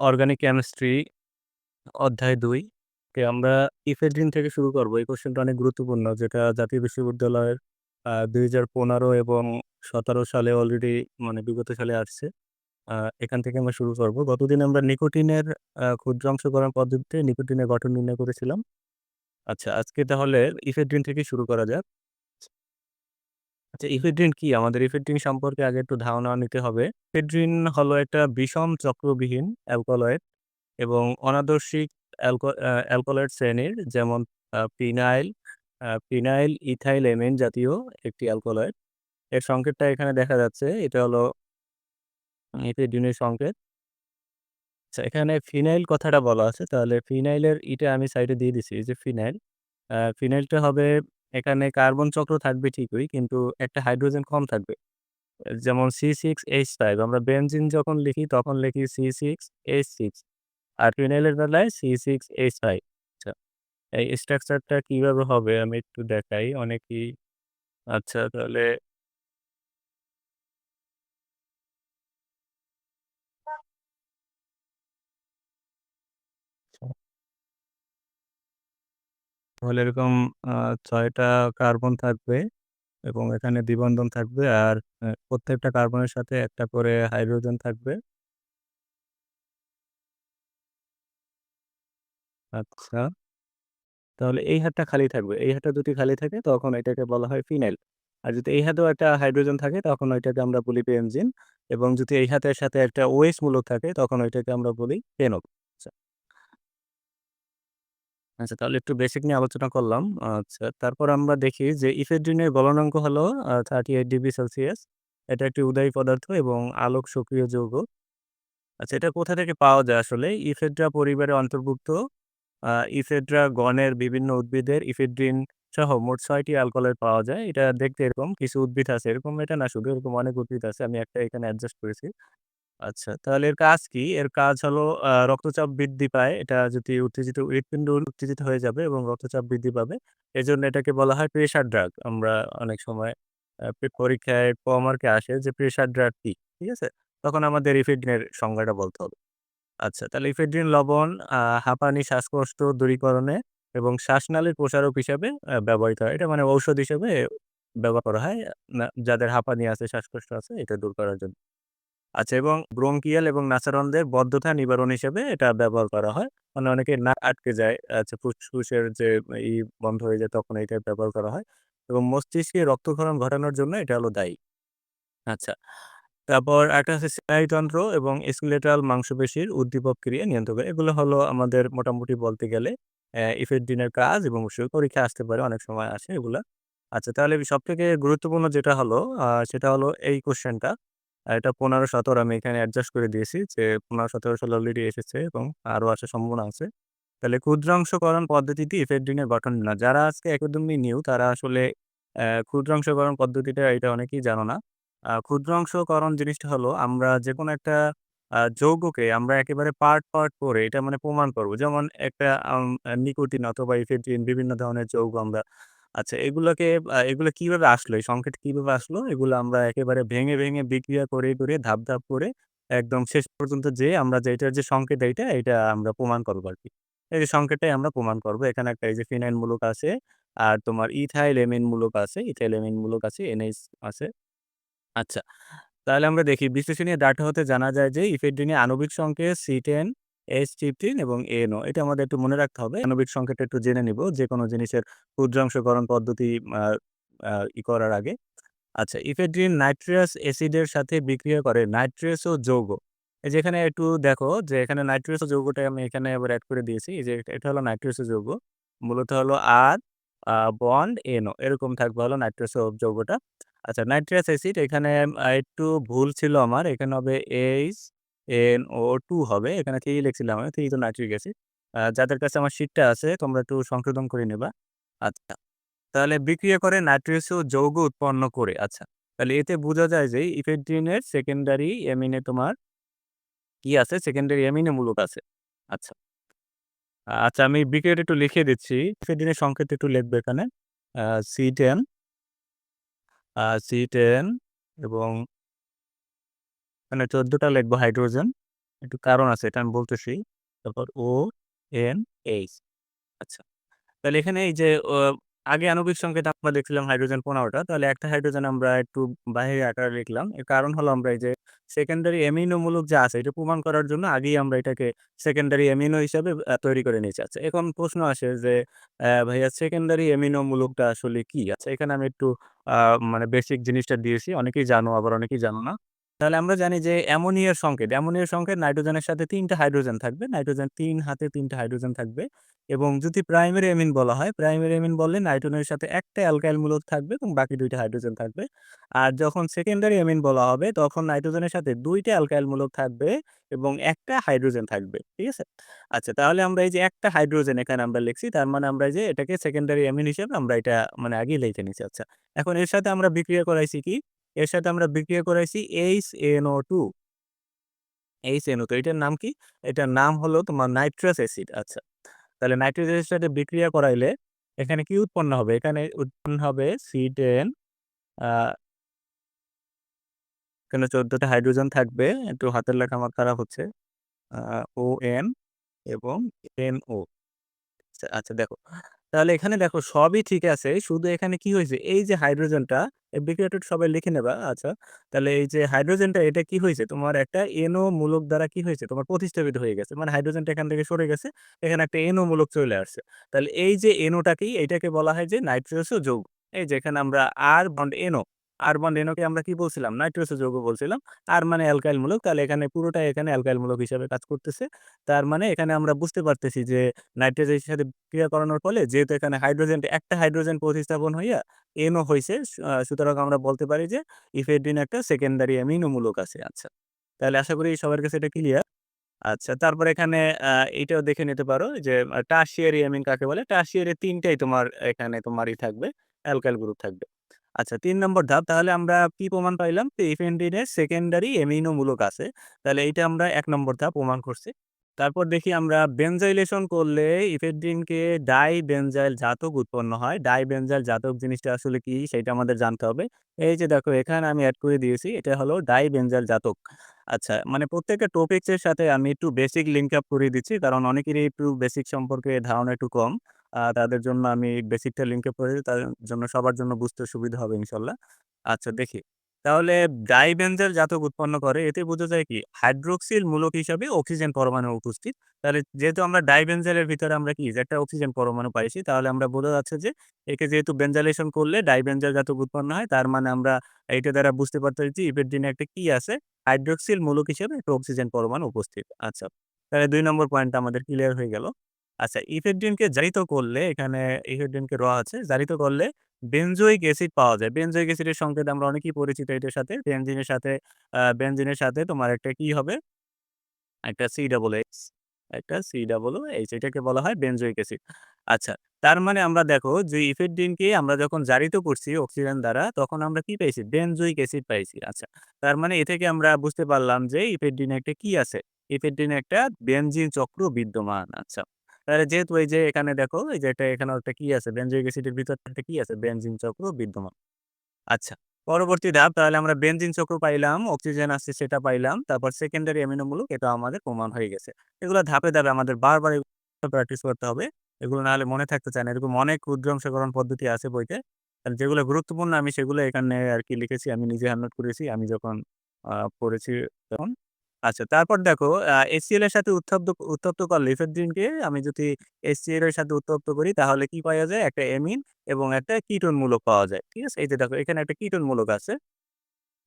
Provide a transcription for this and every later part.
Organic chemistry অধ্যায় দুই কে আমরা ইফেড্রিন থেকে শুরু করব। এই কোয়েশ্চেনটা অনেক গুরুত্বপূর্ণ যেটা জাতীয় বিশ্ববিদ্যালয়ের আ ২০১৫ এবং ১৭ সালে অলরেডি মানে বিগত সালে আসছে। এখান থেকে আমরা শুরু করব। গতদিন আমরা নিকোটিনের ক্ষুদ্রাংশকরণ পদ্ধতিতে নিকোটিনের গঠন নির্ণয় করেছিলাম। আচ্ছা, আজকে তাহলে ইফেড্রিন থেকে শুরু করা যাক। আচ্ছা, ইফেড্রিন কি? আমাদের ইফেড্রিন সম্পর্কে আগে একটু ধারণা নিতে হবে। ইফেড্রিন হলো একটা বিষম চক্রবিহীন অ্যালকোলয়েড এবং অনাদর্শিক অ্যালকো অ্যালকলয়েড শ্রেণির যেমন আ ফিনাইল, ফিনাইল ইথাইল অ্যামিন জাতীয় একটি অ্যালকলয়েড। এর সংকেতটা এখানে দেখা যাচ্ছে। এটা হলো ইফেড্রিনের সংকেত। আচ্ছা, এখানে ফিনাইল কথাটা বলা আছে। তাহলে ফিনাইলের ইটা আমি সাইডে দিয়ে দিছি। এই যে ফিনাইল। ফিনাইলটা হবে এখানে কার্বন চক্র থাকবে ঠিকই কিন্তু একটা হাইড্রোজেন কম থাকবে। যেমন C6H5 আমরা বেনজিন যখন লিখি তখন লিখি C6H6 আর ফিনাইলের বেলায় C6H5 আচ্ছা, এই স্ট্রাকচারটা কীভাবে হবে আমি একটু দেখাই। অনেকেই আচ্ছা তাহলে তাহলে এরকম, আ ৬ টা কার্বন থাকবে এবং এখানে দ্বিবন্ধন থাকবে আর প্রত্যেকটা কার্বনের সাথে একটা করে হাইড্রোজেন থাকবে। আচ্ছা। তাহলে এই হাতটা খালি থাকবে। এই হাতটা যদি খালি থাকে তখন এটাকে বলা হয় ফিনাইল। আর যদি এই হাতেও একটা হাইড্রোজেন থাকে তখন ওইটাকে আমরা বলি বেনজিন এবং যদি এই হাতের সাথে একটা OH মূলক থাকে তখন ওইটাকে আমরা বলি ফেনল। আচ্ছা। তাহলে একটু বেসিক নিয়ে আলোচনা করলাম। আচ্ছা তারপর আমরা দেখি যে ইফেড্রিনের গলনাঙ্ক হলো আ 38 ডিগ্রি সেলসিয়াস। এটা একটি উদায়ী পদার্থ এবং আলোক সক্রিয় যৌগ। আচ্ছা এটা কোথা থেকে পাওয়া যায় আসলে? ইফেড্রা পরিবারের অন্তর্ভুক্ত ইফেড্রা গণের বিভিন্ন উদ্ভিদের ইফেড্রিন সহ মোট ৬ টি পাওয়া যায়। এটা দেখতে এরকম। কিছু উদ্ভিদ আছে এরকম এটা না, শুধু এরকম অনেক উদ্ভিদ আছে। আমি একটা এখানে অ্যাডজাস্ট করেছি। আচ্ছা তাহলে এর কাজ কি? এর কাজ হলো রক্তচাপ বৃদ্ধি পায়। এটা যদি উত্তেজিত হৃৎপিণ্ড উত্তেজিত হয়ে যাবে এবং রক্তচাপ বৃদ্ধি পাবে। এজন্য এটাকে বলা হয় প্রেশার ড্রাগ। আমরা অনেক সময় পরীক্ষায় মার্কে আসে যে প্রেশার ড্রাগ কি? ঠিক আছে? তখন আমাদের ইফেড্রিনের সংজ্ঞাটা বলতে হবে। আচ্ছা তাহলে ইফেড্রিন লবণ হাঁপানি, শ্বাসকষ্ট দূরীকরণে এবং শ্বাসনালীর প্রসারক হিসাবে ব্যবহৃত হয়। এটা মানে ঔষধ হিসেবে ব্যবহার করা হয়। না যাদের হাঁপানি আছে, শ্বাসকষ্ট আছে এটা দূর করার জন্য। আচ্ছা এবং ব্রঙ্কিয়াল এবং নাসারণদের বদ্ধতা নিবারণ হিসেবে এটা ব্যবহার করা হয়। মানে অনেকে নাক আটকে যায়। আচ্ছা ফুসফুসের যে ই বন্ধ হয়ে যায় তখন এটা ব্যবহার করা হয়। এবং মস্তিষ্কে রক্তক্ষরণ ঘটানোর জন্য এটা হলো দায়ী। আচ্ছা। তারপর একটা আছে স্নায়ুতন্ত্র এবং স্কেলেটাল মাংসপেশির উদ্দীপক ক্রিয়া নিয়ন্ত্রণ করে। এগুলো হলো আমাদের মোটামুটি বলতে গেলে ইফেড্রিনের কাজ এবং পরীক্ষা আসতে পারে, অনেক সময় আসে এগুলা। আচ্ছা তাহলে সব থেকে গুরুত্বপূর্ণ যেটা হলো সেটা হলো এই কোয়েশ্চেনটা। আ এটা ১৫-১৭ আমি এখানে অ্যাডজাস্ট করে দিয়েছি যে ১৫-১৭ সালে অলরেডি এসেছে এবং আরও আসার সম্ভাবনা আছে। তাহলে ক্ষুদ্রাংশকরণ ইফেড্রিনের গঠন না। যারা আজকে একদমই নিউ তারা আসলে ক্ষুদ্রাংশকরণ পদ্ধতিটা এটা অনেকেই জানো না। ক্ষুদ্রাংশকরণ জিনিসটা হলো আমরা যেকোনো একটা যৌগকে আমরা একেবারে পার্ট, পার্ট করে এটা মানে প্রমাণ করব। যেমন একটা নিকোটিন অথবা ইফেড্রিন বিভিন্ন ধরনের যৌগ আমরা আচ্ছা এগুলোকে এগুলো কীভাবে আসলো? এই সংকেত কীভাবে আসলো? এগুলো আমরা একেবারে ভেঙে, ভেঙে বিক্রিয়া করে, করে ধাপ, ধাপ করে একদম শেষ পর্যন্ত যেয়ে আমরা যে এটার যে সংকেত এইটা, এটা আমরা প্রমাণ করব আরকি। এই যে সংকেতটাই আমরা প্রমাণ করব। এখানে একটা এই যে ফিনাইল মূলক আছে। আর তোমার ইথাইল অ্যামিন মূলক আছে, ইথাইল অ্যামিন মূলক আছে, NH আছে। আচ্ছা। তাহলে আমরা দেখি বিশ্লেষণীয় ডাটা হতে জানা যায় যে ইফেড্রিনের আণবিক সংকেত C10, H15 এবং ANO এটা আমাদের একটু মনে রাখতে হবে। আণবিক সংকেতটা একটু জেনে নিব যেকোনো জিনিসের ক্ষুদ্রাংশকরণ পদ্ধতি ই করার আগে। আচ্ছা ইফেড্রিন নাইট্রাস অ্যাসিডের সাথে বিক্রিয়া করে নাইট্রেসও যৌগ। এই যে এখানে একটু দেখো যে এখানে নাইট্রেসও যৌগটা আমি এখানে আবার অ্যাড করে দিয়েছি। এই যে এটা হলো নাইট্রেসও যৌগ। মূলত হলো R, আ বন্ড NO এরকম থাকবে হলো নাইট্রেসও যৌগটা। আচ্ছা নাইট্রাস অ্যাসিড এখানে একটু ভুল ছিল আমার। এখানে হবে HNO2 হবে। এখানে 3 লিখছিলাম আমি। 3 তো নাইট্রিক অ্যাসিড। যাদের কাছে আমার শীটটা আছে, তোমরা একটু সংশোধন করে নিবা। আচ্ছা। তাহলে বিক্রিয়া করে নাইট্রেসীয় যৌগ উৎপন্ন করে। আচ্ছা। তাহলে এতে বোঝা যায় যে ইফেড্রিনের সেকেন্ডারি অ্যামিনে তোমার কি আছে? সেকেন্ডারি অ্যামিনো মূলক আছে। আচ্ছা। আচ্ছা আমি বিক্রিয়াটা একটু লিখে দিচ্ছি। ইফেড্রিনের সংকেত একটু লিখবে এখানে। সি টেন সি টেন এবং এখানে ১৪ টা লিখব হাইড্রোজেন। একটু কারণ আছে, এটা আমি বলতেছি। তারপর ONH আচ্ছা। তাহলে এখানে এই যে আগে আণবিক সংকেত আমরা দেখছিলাম হাইড্রোজেন ১৫ টা। তাহলে একটা হাইড্রোজেন আমরা একটু বাহিরে আকারে লিখলাম। এর কারণ হলো আমরা এই যে সেকেন্ডারি অ্যামিনো মূলক যা আছে, এটা প্রমাণ করার জন্য আগেই আমরা এটাকে সেকেন্ডারি অ্যামিনো হিসাবে তৈরি করে নিয়েছি। আচ্ছা এখন প্রশ্ন আসে যে ভাইয়া সেকেন্ডারি অ্যামিনো মূলকটা আসলে কি? আচ্ছা এখানে আমি একটু মানে বেসিক জিনিসটা দিয়েছি। অনেকেই জানো, আবার অনেকেই জানো না। তাহলে আমরা জানি যে অ্যামোনিয়ার সংকেত, অ্যামোনিয়ার সংকেত নাইট্রোজেনের সাথে ৩ টা হাইড্রোজেন থাকবে। নাইট্রোজেন তিন হাতে ৩ টা হাইড্রোজেন থাকবে এবং যদি প্রাইমারি অ্যামিন বলা হয়, প্রাইমারি অ্যামিন বললে নাইট্রোজেনের সাথে একটা অ্যালকাইল মূলক থাকবে এবং বাকি দুইটা হাইড্রোজেন থাকবে। আর যখন সেকেন্ডারি অ্যামিন বলা হবে তখন নাইট্রোজেনের সাথে ২ টা অ্যালকাইল মূলক থাকবে এবং একটা হাইড্রোজেন থাকবে। ঠিক আছে? আচ্ছা তাহলে আমরা এই যে একটা হাইড্রোজেন এখানে আমরা লিখছি তার মানে আমরা যে এটাকে সেকেন্ডারি অ্যামিন হিসেবে আমরা এটা মানে আগেই লিখে নিছি। আচ্ছা। এখন এর সাথে আমরা বিক্রিয়া করাইছি কি? এর সাথে আমরা বিক্রিয়া করাইছি HNO2 HNO তো এটার নাম কি? এটার নাম হলো তোমার নাইট্রাস অ্যাসিড। আচ্ছা। তাহলে নাইট্রাস অ্যাসিডের সাথে বিক্রিয়া করাইলে এখানে কি উৎপন্ন হবে? এখানে উৎপন্ন হবে C10 আ এখানে চোদ্দটা হাইড্রোজেন থাকবে। একটু হাতের লেখা আমার খারাপ হচ্ছে। ও এন এবং NO আচ্ছা, আচ্ছা দেখো। তাহলে এখানে দেখো সবই ঠিক আছে। শুধু এখানে কি হয়েছে এই যে হাইড্রোজেনটা বিক্রিয়াটা সবাই লিখে নেবা। আচ্ছা। তাহলে এই যে হাইড্রোজেনটা এটা কি হয়েছে তোমার একটা এনো মূলক দ্বারা কি হয়েছে তোমার প্রতিস্থাপিত হয়ে গেছে। মানে হাইড্রোজেনটা এখান থেকে সরে গেছে। এখানে একটা এনো মূলক চলে আসছে। তাহলে এই যে কি? এটাকে বলা হয় যে নাইট্রোজেন যৌগ। এই যেখানে আমরা আর বন্ড NO, বন্ড NO আমরা কি বলছিলাম? নাইট্রোজেন যৌগ বলছিলাম। আর মানে অ্যালকাইল মূলক। তাহলে এখানে পুরোটাই এখানে অ্যালকাইল মূলক হিসেবে কাজ করতেছে। তার মানে এখানে আমরা বুঝতে পারতেছি যে নাইট্রোজেনের সাথে বিক্রিয়া করানোর ফলে যেহেতু এখানে হাইড্রোজেন একটা হাইড্রোজেন প্রতিস্থাপন হইয়া হইছে আ সুতরাং আমরা বলতে পারি যে ইফেড্রিন একটা সেকেন্ডারি অ্যামিনো মূলক আছে। আচ্ছা। তাহলে আশা করি সবার কাছে এটা ক্লিয়ার। আচ্ছা তারপর এখানে এটাও দেখে নিতে পারো যে আ টারশিয়ারি অ্যামিন কাকে বলে? টারশিয়ারি ৩ টাই তোমার এখানে তোমারই থাকবে, অ্যালকাইল গ্রুপ থাকবে। আচ্ছা তিন নম্বর ধাপ, তাহলে আমরা কি প্রমাণ পাইলাম? যে ইফেড্রিনের সেকেন্ডারি অ্যামিনো মূলক আছে। তাহলে এইটা আমরা এক নম্বর ধাপ প্রমাণ করছি। তারপর দেখি আমরা বেনজাইলেশন করলে ইফেড্রিনকে ডাইবেনজাইল জাতক উৎপন্ন হয়। ডাইবেনজাইল জাতক জিনিসটা আসলে কি? সেইটা আমাদের জানতে হবে। এই যে দেখো, এখানে আমি অ্যাড করে দিয়েছি। এটা হলো ডাইবেনজাইল জাতক। আচ্ছা মানে প্রত্যেকটা টপিকস এর সাথে আমি একটু বেসিক লিঙ্ক আপ করিয়ে দিচ্ছি। কারণ অনেকেরই একটু বেসিক সম্পর্কে ধারণা একটু কম। তাদের জন্য আমি বেসিকটা লিঙ্ক করে দিই। তাদের জন্য সবার জন্য বুঝতে সুবিধা হবে ইনশাআল্লাহ। আচ্ছা দেখি। তাহলে ডাইবেনজাইল জাতক উৎপন্ন করে এতে বোঝা যায় কি? হাইড্রক্সিল মূলক হিসাবে অক্সিজেন পরমাণু উপস্থিত। তাহলে যেহেতু আমরা ডাইবেনজাইলের ভিতরে আমরা কি? একটা অক্সিজেন পরমাণু পাইছি তাহলে আমরা বোঝা যাচ্ছে যে একে যেহেতু বেনজাইলেশন করলে ডাইবেনজাইল জাতক উৎপন্ন হয় তার মানে আমরা এইটা দ্বারা বুঝতে পারতেছি যে ইফেড্রিনে একটা কি আছে? হাইড্রোক্সিল মূলক হিসাবে একটা অক্সিজেন পরমাণু উপস্থিত। আচ্ছা। তাহলে দুই নম্বর পয়েন্টটা আমাদের ক্লিয়ার হয়ে গেল। আচ্ছা ইফেড্রিনকে জারিত করলে এখানে ইফেড্রিনকে র আছে। জারিত করলে বেনজোইক অ্যাসিড পাওয়া যায়। বেনজোইক অ্যাসিডের সংকেত আমরা অনেকেই পরিচিত এটার সাথে। বেনজিনের সাথে, আ, বেনজিনের সাথে তোমার একটা কি হবে? একটা COOH একটা সি ডাবল এইচ এটাকে বলা হয় বেনজোইক অ্যাসিড। আচ্ছা তার মানে আমরা দেখো যে ইফেড্রিনকে আমরা যখন জারিত করছি অক্সিজেন দ্বারা, তখন আমরা কি পাইছি? বেনজোইক অ্যাসিড পাইছি। আচ্ছা। তার মানে এ থেকে আমরা বুঝতে পারলাম যে ইফেড্রিনে একটা কি আছে? ইফেড্রিনে একটা বেনজিন চক্র বিদ্যমান। আচ্ছা। যেহেতু এই যে এখানে দেখো এই যে এটা এখানে একটা কি আছে? বেনজোইক অ্যাসিডের ভিতর একটা কি আছে? বেনজিন চক্র বিদ্যমান। আচ্ছা। পরবর্তী ধাপ তাহলে আমরা বেনজিন চক্র পাইলাম, অক্সিজেন আছে সেটা পাইলাম। তারপর সেকেন্ডারি অ্যামিনো মূলক এটা আমাদের প্রমাণ হয়ে গেছে। এগুলো ধাপে, ধাপে আমাদের বারবার প্র্যাকটিস করতে হবে। এগুলো না হলে মনে থাকতে চায় না। এরকম অনেক ক্ষুদ্রাংশকরণ পদ্ধতি আছে বইতে। যেগুলো গুরুত্বপূর্ণ আমি সেগুলো এখানে আর কি লিখেছি। আমি নিজে হ্যান্ড নোট করেছি। আমি যখন পড়েছি তখন। আচ্ছা তারপর দেখো HCl এর সাথে উত্তপ্ত উত্তপ্ত করলে ইফেড্রিনকে আমি যদি HCl এর সাথে উত্তপ্ত করি, তাহলে কি পাওয়া যায়? একটা অ্যামিন এবং একটা কিটোন মূলক পাওয়া যায়। ঠিক আছে? এই যে দেখো, এখানে একটা কিটোন মূলক আছে।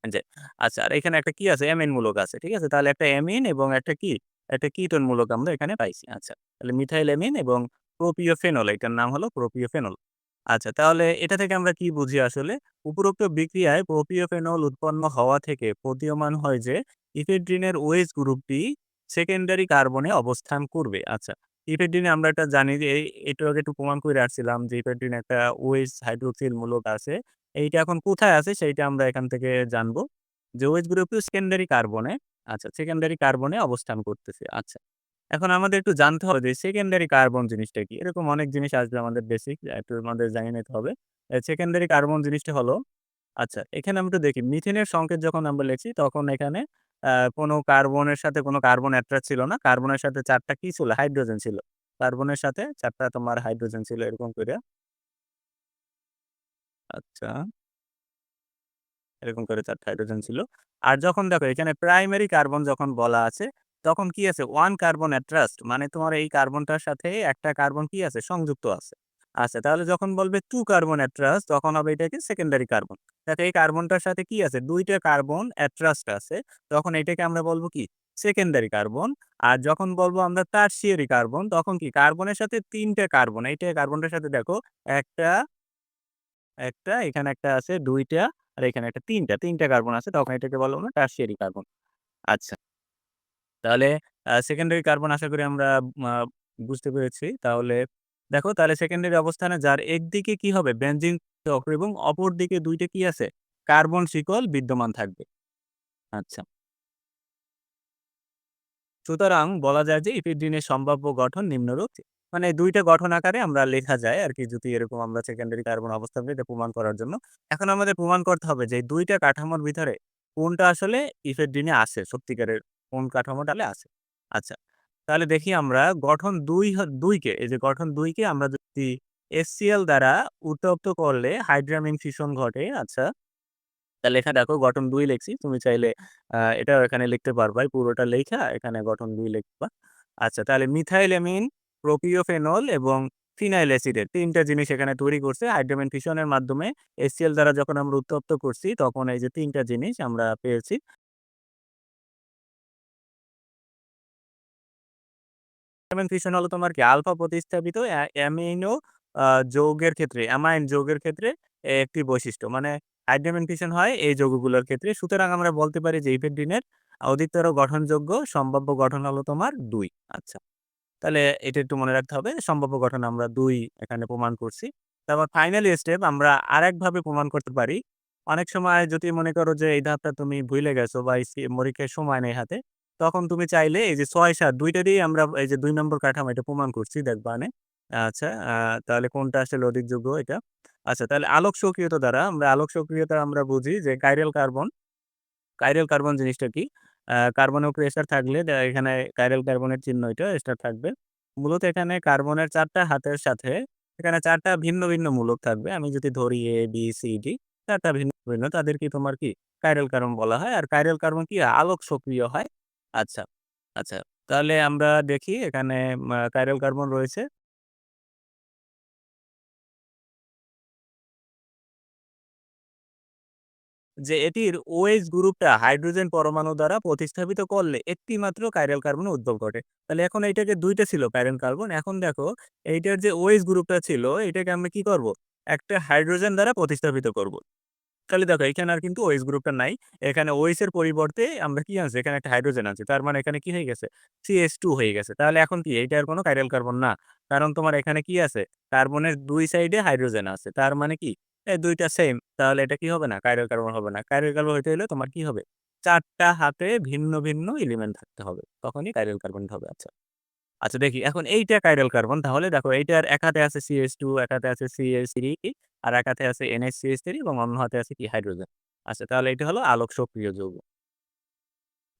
যে আচ্ছা আর এখানে একটা কি আছে? অ্যামিন মূলক আছে। ঠিক আছে? তাহলে একটা অ্যামিন এবং একটা কি? একটা কিটোন মূলক আমরা এখানে পাইছি। আচ্ছা। তাহলে মিথাইল অ্যামিন এবং প্রোপিওফেনল এটার নাম হলো প্রোপিওফেনল। আচ্ছা তাহলে এটা থেকে আমরা কি বুঝি আসলে? উপরোক্ত বিক্রিয়ায় প্রোপিওফেনল উৎপন্ন হওয়া থেকে প্রতীয়মান হয় যে, ইফেড্রিনের OH গ্রুপটি সেকেন্ডারি কার্বনে অবস্থান করবে। আচ্ছা। ইফেড্রিনে আমরা এটা জানি যে একটু আগে একটু প্রমাণ করে আসছিলাম যে, ইফেড্রিন একটা OH হাইড্রোক্সিল মূলক আছে। এইটা এখন কোথায় আছে সেইটা আমরা এখান থেকে জানব। যে OH গ্রুপটি সেকেন্ডারি কার্বনে আচ্ছা সেকেন্ডারি কার্বনে অবস্থান করতেছে। আচ্ছা। এখন আমাদের একটু জানতে হবে যে সেকেন্ডারি কার্বন জিনিসটা কি? এরকম অনেক জিনিস আসবে আমাদের বেসিক একটু আমাদের জানিয়ে নিতে হবে। সেকেন্ডারি কার্বন জিনিসটা হলো আচ্ছা এখানে আমরা দেখি মিথেনের সংকেত যখন আমরা লিখছি তখন এখানে কোনো কার্বনের সাথে কোনো কার্বন অ্যাটাচ ছিল না। কার্বনের সাথে চারটা কি ছিল? হাইড্রোজেন ছিল। কার্বনের সাথে চারটা তোমার হাইড্রোজেন ছিল এরকম কইরা। আচ্ছা। এরকম করে ৪ টা হাইড্রোজেন ছিল। আর যখন দেখো এখানে প্রাইমারি কার্বন যখন বলা আছে, তখন কি আছে? ওয়ান কার্বন অ্যাট্রাস্ট মানে তোমার এই কার্বনটার সাথে একটা কার্বন কি আছে? সংযুক্ত আছে। আচ্ছা তাহলে যখন বলবে টু কার্বন অ্যাট্রাস্ট তখন হবে এটাকে সেকেন্ডারি কার্বন। দেখো এই কার্বনটার সাথে কি আছে? দুইটা কার্বন অ্যাট্রাস্ট আছে। তখন এটাকে আমরা বলব কি? Secondary carbon. আর যখন বলব আমরা টারশিয়ারি কার্বন তখন কি? কার্বনের সাথে ৩ টা কার্বন। এইটা কার্বনটার সাথে দেখো একটা একটা, এখানে একটা আছে দুইটা আর এখানে একটা ৩ টা। ৩ টা কার্বন আছে তখন এটাকে বলব আমরা টারশিয়ারি কার্বন। আচ্ছা। তাহলে সেকেন্ডারি কার্বন আশা করি আমরা বুঝতে পেরেছি। তাহলে দেখো, তাহলে সেকেন্ডারি অবস্থানে যার একদিকে কি হবে? বেনজিন চক্র এবং অপর দিকে ২ টা কি আছে? কার্বন শিকল বিদ্যমান থাকবে। আচ্ছা। সুতরাং বলা যায় যে ইপিড্রিনের সম্ভাব্য গঠন নিম্নরূপ। মানে ২ টা গঠন আকারে আমরা লেখা যায় আরকি যদি এরকম আমরা সেকেন্ডারি কার্বন অবস্থান পাই এটা প্রমাণ করার জন্য। এখন আমাদের প্রমাণ করতে হবে যে ২ টা কাঠামোর ভিতরে কোনটা আসলে ইফেড্রিনে আছে সত্যিকারের কোন কাঠামোটা আছে। আচ্ছা। তাহলে দেখি আমরা গঠন দুই হ ২ কে এই যে গঠন ২ কে আমরা যদি HCl দ্বারা উত্তপ্ত করলে হাইড্রামিন ফিশন ঘটে। আচ্ছা। তাহলে এখানে দেখো গঠন দুই লিখছি। তুমি চাইলে আ এটাও এখানে লিখতে পারবা। পুরোটা লেখা এখানে গঠন দুই লিখবা। আচ্ছা তাহলে মিথাইলামিন, প্রোপিওফেনল এবং ফিনাইল অ্যাসিডের ৩ টা জিনিস এখানে তৈরি করছে হাইড্রামিন ফিউশনের মাধ্যমে HCl দ্বারা যখন আমরা উত্তপ্ত করছি তখন এই যে তিনটা জিনিস আমরা পেয়েছি। হাইড্রামিন ফিউশন হলো তোমার কি আলফা প্রতিস্থাপিত অ্যামিনো যৌগের ক্ষেত্রে অ্যামাইন যৌগের ক্ষেত্রে একটি বৈশিষ্ট্য। মানে হাইড্রামিন ফিউশন হয় এই যৌগগুলোর ক্ষেত্রে। সুতরাং আমরা বলতে পারি যে ইফেড্রিনের অধিকতর গঠনযোগ্য সম্ভাব্য গঠন হলো তোমার ২। আচ্ছা। তাহলে এটা একটু মনে রাখতে হবে। সম্ভাব্য গঠন আমরা দুই এখানে প্রমাণ করছি। তারপর ফাইনাল স্টেপ আমরা আরেকভাবে প্রমাণ করতে পারি। অনেক সময় যদি মনে করো যে এই ধাপটা তুমি ভুলে গেছো বা এই পরীক্ষায় সময় নেই হাতে, তখন তুমি চাইলে এই যে ৬-৭ ২ টা দিয়েই আমরা এই যে দুই নম্বর কাঠামো এটা প্রমাণ করছি দেখবানে। আচ্ছা আ তাহলে কোনটা আসলে অধিক যোগ্য এটা। আচ্ছা তাহলে আলোক সক্রিয়তা দ্বারা আমরা আলোক সক্রিয়তা আমরা বুঝি যে কাইরেল কার্বন কাইরেল কার্বন জিনিসটা কি? কার্বনের উপরে স্টার থাকলে এখানে কাইরেল কার্বনের চিহ্ন এটা স্টার থাকবে। মূলত এখানে কার্বনের চারটা হাতের সাথে এখানে চারটা ভিন্ন, ভিন্ন মূলক থাকবে। আমি যদি ধরি A, B, C, D ৪ টা ভিন্ন, ভিন্ন তাদেরকে তোমার কি কাইরেল কার্বন বলা হয়। আর কাইরেল কার্বন কি আলোক সক্রিয় হয়। আচ্ছা, আচ্ছা। তাহলে আমরা দেখি এখানে কাইরাল কার্বন রয়েছে। যে এটির OH গ্রুপটা হাইড্রোজেন পরমাণু দ্বারা প্রতিস্থাপিত করলে একটি মাত্র কাইরাল কার্বন উদ্ভব ঘটে। তাহলে এখন এইটাকে ২ টা ছিল কাইরাল কার্বন। এখন দেখো এইটার যে OH গ্রুপটা ছিল এটাকে আমরা কি করব? একটা হাইড্রোজেন দ্বারা প্রতিস্থাপিত করব। তাহলে দেখো এখানে আর কিন্তু OH গ্রুপটা নাই। এখানে OH এর পরিবর্তে আমরা কি আছে? এখানে একটা হাইড্রোজেন আছে। তার মানে এখানে কি হয়ে গেছে? CH2 হয়ে গেছে। তাহলে এখন কি এইটা আর কোনো কাইরাল কার্বন না। কারণ তোমার এখানে কি আছে? কার্বনের দুই সাইডে হাইড্রোজেন আছে। তার মানে কি? এই ২ টা সেম। তাহলে এটা কি হবে না? কাইরাল কার্বন হবে না। কাইরাল কার্বন হইতে হলে তোমার কি হবে? চারটা হাতে ভিন্ন, ভিন্ন এলিমেন্ট থাকতে হবে। তখনই কাইরাল কার্বন হবে। আচ্ছা। আচ্ছা দেখি, এখন এইটা কাইরাল কার্বন তাহলে দেখো এইটার এক হাতে আছে CH2 এক হাতে আছে সিএস থ্রি আর এক হাতে আছে NH3 এবং অন্য হাতে আছে কি হাইড্রোজেন। আচ্ছা তাহলে এটা হলো আলোক সক্রিয় যৌগ।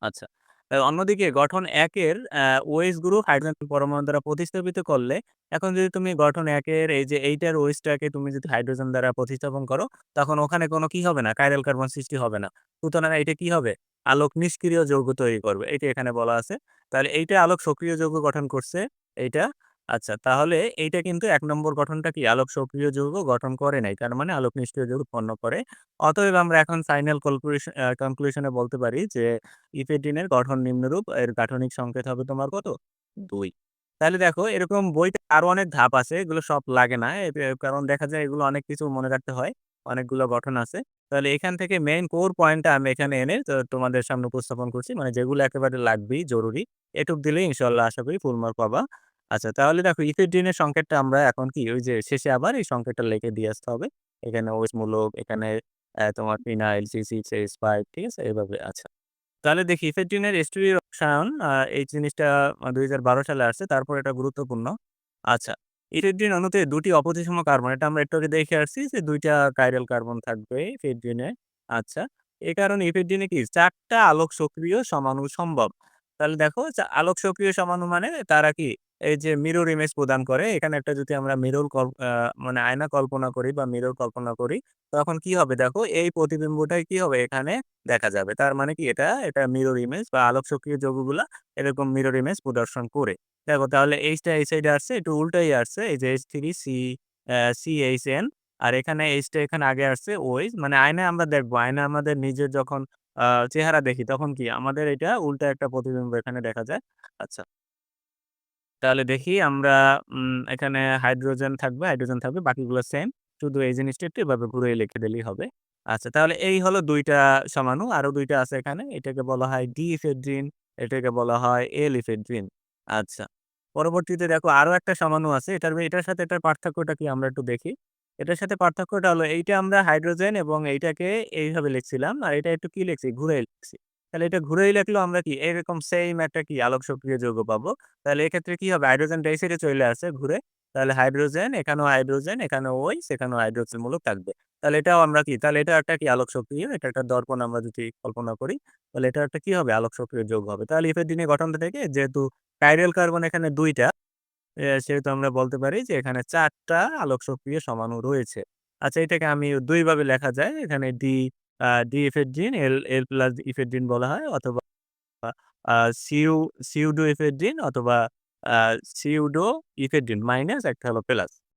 আচ্ছা। অন্যদিকে গঠন ১ এর আ OH গ্রুপ হাইড্রোজেন পরমাণু দ্বারা প্রতিস্থাপিত করলে এখন যদি তুমি গঠন একের এই যে এইটার ওয়েসটাকে টাকে তুমি যদি হাইড্রোজেন দ্বারা প্রতিস্থাপন করো, তখন ওখানে কোনো কি হবে না? কাইরাল কার্বন সৃষ্টি হবে না। সুতরাং এটা কি হবে? আলোক নিষ্ক্রিয় যৌগ তৈরি করবে। এটি এখানে বলা আছে। তাহলে এইটা আলোক সক্রিয় যৌগ গঠন করছে এইটা। আচ্ছা তাহলে এইটা কিন্তু ১ নম্বর গঠনটা কি আলোক সক্রিয় যৌগ গঠন করে নাই। তার মানে আলোক নিষ্ক্রিয় যৌগ উৎপন্ন করে। অতএব আমরা এখন আ কনক্লুশন এ বলতে পারি যে ইফেড্রিনের গঠন নিম্নরূপ। এর গাঠনিক সংকেত হবে তোমার কত? ২। তাহলে দেখো, এরকম বইতে আরও অনেক ধাপ আছে। এগুলো সব লাগে না। কারণ দেখা যায় এগুলো অনেক কিছু মনে রাখতে হয়। অনেকগুলো গঠন আছে। তাহলে এখান থেকে মেইন কোর পয়েন্টটা আমি এখানে এনে তো তোমাদের সামনে উপস্থাপন করছি। মানে যেগুলো একেবারে লাগবেই, জরুরি। এটুক দিলেই ইনশাআল্লাহ আশা করি ফুল মার্ক পাবা। আচ্ছা তাহলে দেখো ইফেড্রিনের সংকেতটা আমরা এখন কি ওই যে শেষে আবার এই সংকেতটা লিখে দিয়ে আসতে হবে। এখানে OH মূলক, এখানে অ্যা তোমার ফিনাইল, C6H5 ঠিক আছে? এইভাবে আচ্ছা। তাহলে দেখি ইফেড্রিনের H2 রসায়ন আ এই জিনিসটা আ ২০১২ সালে আসছে। তারপর এটা গুরুত্বপূর্ণ। আচ্ছা। ইফেড্রিন অণুতে ২ টি অপ্রতিসম কার্বন এটা আমরা একটু আগে দেখে আসছি যে ২ টা কাইরাল কার্বন থাকবে ইফেড্রিনে। আচ্ছা। এই কারণে ইফেড্রিনে কি চারটা আলোক সক্রিয় সমাণু সম্ভব। তাহলে দেখো আলোক সক্রিয় সমাণু মানে তারা কি এই যে মিরর ইমেজ প্রদান করে। এখানে একটা যদি আমরা মিরর মানে আয়না কল্পনা করি বা মিরর কল্পনা করি, তখন কি হবে দেখো এই প্রতিবিম্বটাই কি হবে এখানে দেখা যাবে। তার মানে কি এটা, এটা মিরর ইমেজ বা আলোক সক্রিয় যৌগগুলা এরকম মিরর ইমেজ প্রদর্শন করে। দেখো তাহলে H টা এই সাইডে আসছে, একটু উল্টাই আসছে। এই যে H three C C H N আর এখানে H টা এখানে আগে আসছে OH মানে আয়না আমরা দেখব। আয়না আমাদের নিজের যখন চেহারা দেখি তখন কি আমাদের এটা উল্টা একটা প্রতিবিম্ব এখানে দেখা যায়। আচ্ছা। তাহলে দেখি আমরা উম এখানে হাইড্রোজেন থাকবে, হাইড্রোজেন থাকবে। বাকিগুলো সেম। শুধু এই জিনিসটা একটু এভাবে ঘুরিয়ে লিখে দিলেই হবে। আচ্ছা তাহলে এই হলো ২ টা সমাণু। আরও ২ টা আছে এখানে। এটাকে বলা হয় ডি-ইফেড্রিন, এটাকে বলা হয় এল-ইফেড্রিন। আচ্ছা। পরবর্তীতে দেখো আরও একটা সমাণু আছে। এটার এটার সাথে এটার পার্থক্যটা কি আমরা একটু দেখি। এটার সাথে পার্থক্যটা হলো এইটা আমরা হাইড্রোজেন এবং এইটাকে এইভাবে লিখছিলাম। আর এটা একটু কি লিখছি? ঘুরাই লিখছি। তাহলে এটা ঘুরাই লিখলেও আমরা কি এরকম সেইম একটা কি আলোক সক্রিয় যৌগ পাবো। তাহলে এক্ষেত্রে কি হবে? হাইড্রোজেন এই সাইডে চইলে আসে ঘুরে। তাহলে হাইড্রোজেন, এখানেও হাইড্রোজেন, এখানে ওই এখানেও হাইড্রোজেন মূলক থাকবে। তাহলে এটাও আমরা কি? তাহলে এটা একটা কি আলোক সক্রিয়। এটা একটা দর্পণ আমরা যদি কল্পনা করি, তাহলে এটা একটা কি হবে? আলোক সক্রিয় যৌগ হবে। তাহলে ইফেড্রিনের গঠনটা থেকে যেহেতু কাইরাল কার্বন এখানে ২ টা, সেহেতু আমরা বলতে পারি যে এখানে ৪ টা আলোক সক্রিয় সমাণু রয়েছে। আচ্ছা এটাকে আমি ২ ভাবে লেখা যায়। এখানে ডি আ D ephedrine, L L plus ephedrine বলা হয় অথবা সিউ সিউডো ইফেড্রিন অথবা আ ইফের জিন মাইনাস একটা হলো প্লাস।